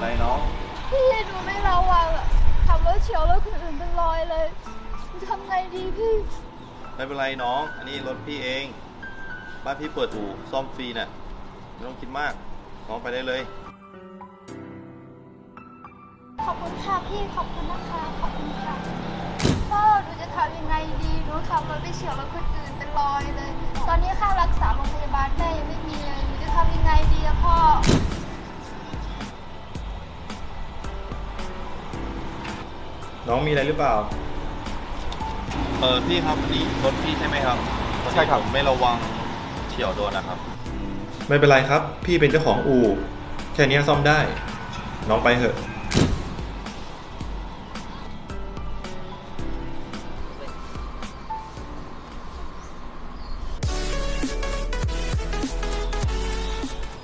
อะไรน้อง พี่หนูไม่ระวังอะขับรถเฉียวรถคนอื่นเป็นรอยเลยหนูทำไงดีพี่ ไม่เป็นไรน้อง อันนี้รถพี่เอง บ้านพี่เปิดอู่ซ่อมฟรีน่ะไม่ต้องคิดมาก น้องไปได้เลย ขอบคุณค่ะพี่ ขอบคุณนะคะ ขอบคุณค่ะพ่อหนูจะทำยังไงดีหนูขับรถไปเฉียวรถคนอื่นเป็นรอยเลย ตอนนี้ค่ารักษาโรงพยาบาลแม่ยังไม่มีเลยหนูจะทำยังไงดีอะพ่อ น้องมีอะไรหรือเปล่า เออพี่ครับนี่รถพี่ใช่ไหมครับใช่ครับ ผมไม่ระวังเฉียวโดนนะครับ ไม่เป็นไรครับ พี่เป็นเจ้าของอู่แค่นี้ซ่อมได้ น้องไปเถอะอ